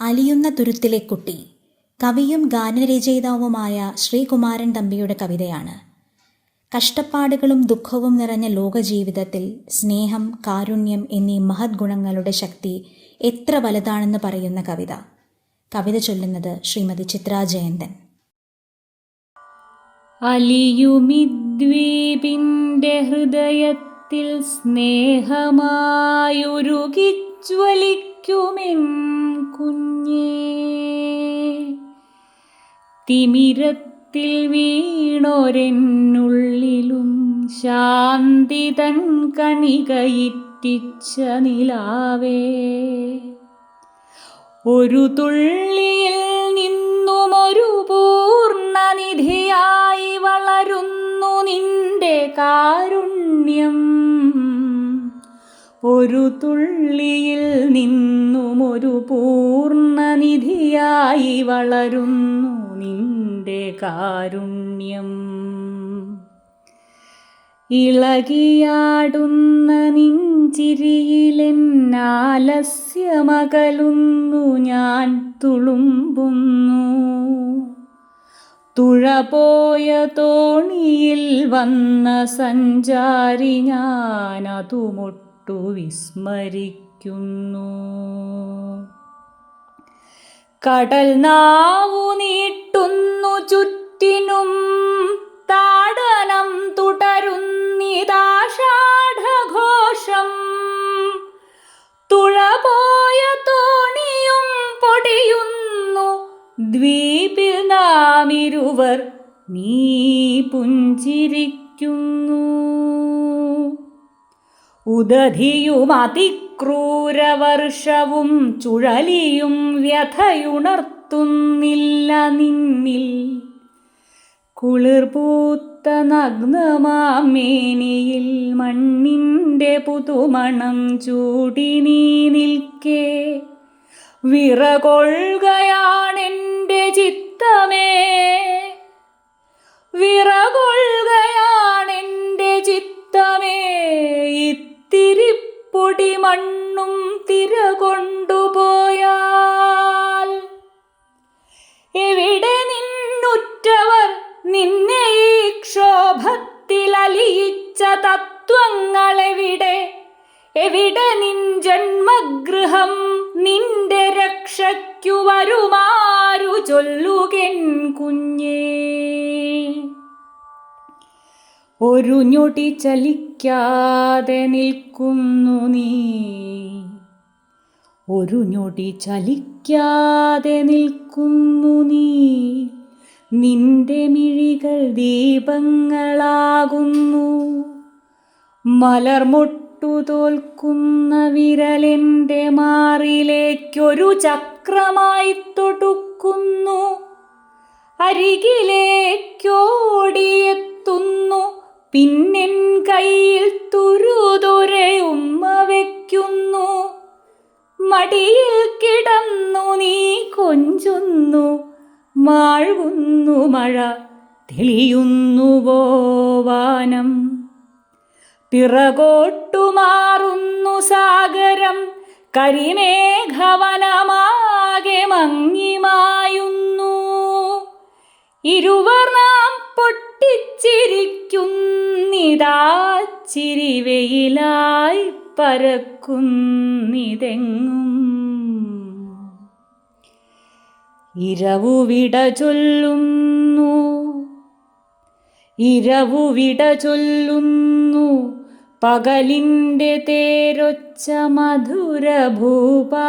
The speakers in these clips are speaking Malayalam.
അലിയുന്ന തുരുത്തിലെ കുട്ടി. കവിയും ഗാനരചയിതാവുമായ ശ്രീകുമാരൻ തമ്പിയുടെ കവിതയാണ്. കഷ്ടപ്പാടുകളും ദുഃഖവും നിറഞ്ഞ ലോകജീവിതത്തിൽ സ്നേഹം കാരുണ്യം എന്നീ മഹത് ഗുണങ്ങളുടെ ശക്തി എത്ര വലുതാണെന്ന് പറയുന്ന കവിത. കവിത ചൊല്ലുന്നത് ശ്രീമതി ചിത്രാ ജയന്തൻ. അലിയുമിദ്വീപിന്റെ ഹൃദയത്തിൽ സ്നേഹമായുരുകിജ്വലിക്കുമെൻ കുഞ്ഞേ. തിമിരത്തിൽ വീണൊരെന്നുള്ളിലും ശാന്തി തൻ കണികയിറ്റിച്ച നിലാവേ. ഒരു തുള്ളിയിൽ നിന്നും ഒരു പൂർണനിധിയായി വളരുന്നു നിന്റെ കാരുണ്യം. ഒരു തുള്ളിയിൽ നിന്നും ഒരു പൂർണനിധിയായി വളരുന്നു നിന്റെ കാരുണ്യം. ഇളകിയാടുന്ന നിഞ്ചിരിയിലെന്നാലസ്യമകലുന്നു ഞാൻ തുളുമ്പുന്നു. തുഴപോയ തോണിയിൽ വന്ന സഞ്ചാരി ഞാനതുമൊട്ടു വിസ്മരിക്കുന്നു. കടൽ നാവു നീട്ടുന്നു ചുറ്റിനും താടനം തുടരുന്നിതാഷാഢഘോഷം തുളപോയ തോണിയും പൊടിയുന്നു ദ്വീപിൽ നാം ഇരുവർ നീ പുഞ്ചിരിക്കുന്നു. ഉദധിയും അതിക്രൂരവർഷവും ചുഴലിയും വ്യഥയുണർത്തുന്നില്ല നിന്നിൽ. കുളിർപൂത്ത നഗ്നമാമേനിയിൽ മണ്ണിന്റെ പുതുമണം ചൂടി നീ നിൽക്കേ. വിറകൊള്ളുകയാണെന്റെ ചിത്തമേ. വിറകൊള്ളുകയാണെന്റെ മണ്ണും തിര കൊണ്ടുപോയാൽ എവിടെ നിന്നുറ്റവർ നിന്നെ ഈ ക്ഷോഭത്തിൽ അലിയിച്ച തത്വങ്ങളെവിടെ? എവിടെ നിൻ ജന്മഗൃഹം നിന്റെ രക്ഷയ്ക്കു വരുമാരു ചൊല്ലുകൻ കുഞ്ഞേ. ഒരു ഞൊടി ചലിക്കാതെ നിൽക്കുന്നു നീ. ഒരു ഞൊടി ചലിക്കാതെ നിൽക്കുന്നു നീ. നിന്റെ മിഴികൾ ദീപങ്ങളാകുന്നു. മലർമൊട്ടു തോൽക്കുന്ന വിരലെന്റെ മാറിലേക്കൊരു ചക്രമായി തൊടുക്കുന്നു. അരികിലേക്കോടിയെത്തുന്നു പിന്നെൻ കയ്യിൽ തുരുതുരയുമ്മ വയ്ക്കുന്നു മടിയിൽ കിടന്നു നീ കൊഞ്ചുന്നു. മാഴുന്നു മഴ തെളിയുന്നു വോവാനം പിറകോട്ടു മാറുന്നു സാഗരം. കരിമേഘവനമാകെ മങ്ങിമായുന്നു ഇരുവർ നാം പൊട്ടിച്ചിരിക്കുന്നിതാ ചിരിവെയിലായി പരക്കുന്നിതെങ്ങും. ഇരവുവിട ചൊല്ലുന്നു. ഇരവുവിട ചൊല്ലുന്നു. പകലിന്റെ തേരൊച്ച മധുര ഭൂപാളമാകുന്നു.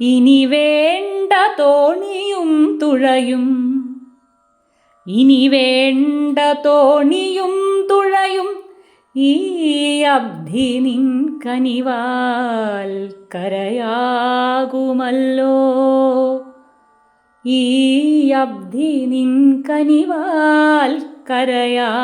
ഇനി വേണ്ട തോണിയും തുഴയും ഇനി വേണ്ട തോണിയും തുഴയും ഈ അബ്ധി നിൻ കനിവാൽ കരയാകുമല്ലോ. ഈ അബ്ധി നിൻ കനിവാൽ കരയാകുമല്ലോ.